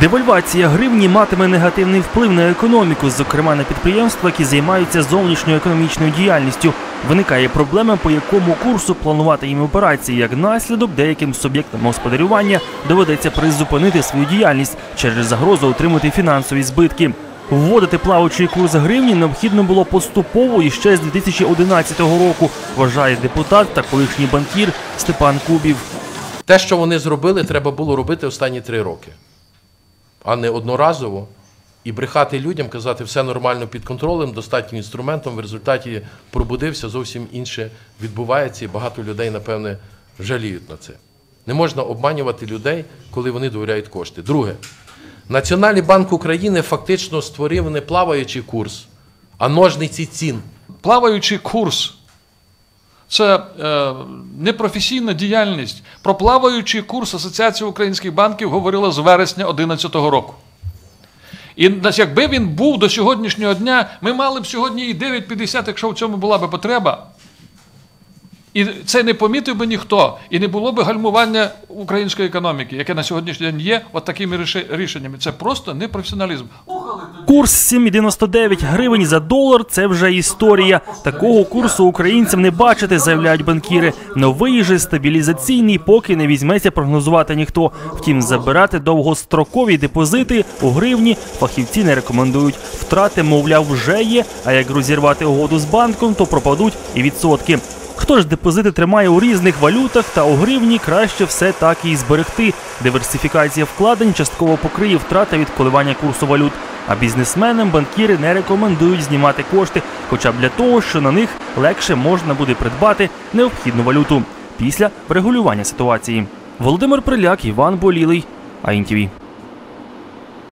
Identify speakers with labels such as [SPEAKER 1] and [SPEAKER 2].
[SPEAKER 1] Девальвація гривні матиме негативний вплив на економіку, зокрема на підприємства, які займаються зовнішньою економічною діяльністю. Виникає проблема, по якому курсу планувати їм операції. Як наслідок, деяким суб'єктам господарювання доведеться призупинити свою діяльність через загрозу отримати фінансові збитки. Вводити плаваючий курс гривні необхідно було поступово і ще з 2011 року, вважає депутат та колишній банкір Степан Кубів.
[SPEAKER 2] Те, що вони зробили, треба було робити останні три роки, а не одноразово. І брехати людям, казати, все нормально під контролем, достатнім інструментом. В результаті пробудився, зовсім інше відбувається, і багато людей, напевне, жаліють на це. Не можна обманювати людей, коли вони довіряють кошти. Друге, Національний банк України фактично створив не плаваючий курс, а ножниці цін.
[SPEAKER 3] Плаваючий курс це е, непрофесійна діяльність. Про плаваючий курс Асоціація українських банків говорила з вересня 2011 року. І якби він був до сьогоднішнього дня, ми мали б сьогодні і 9,50, якщо в цьому була б потреба. І це не помітив би ніхто, і не було б гальмування української економіки, яке на сьогоднішній день є от такими рішеннями. Це просто непрофесіоналізм.
[SPEAKER 1] Курс 7,99 гривень за долар це вже історія. Такого курсу українцям не бачити, заявляють банкіри. Новий же стабілізаційний поки не візьметься прогнозувати ніхто. Втім, забирати довгострокові депозити у гривні фахівці не рекомендують. Втрати, мовляв, вже є. А як розірвати угоду з банком, то пропадуть і відсотки. Хто ж депозити тримає у різних валютах та у гривні, краще все так і зберегти. Диверсифікація вкладень частково покриє втрати від коливання курсу валют. А бізнесменам банкіри не рекомендують знімати кошти, хоча б для того, що на них легше можна буде придбати необхідну валюту після врегулювання ситуації. Володимир Приляк, Іван Болілий, АІНТІВІ.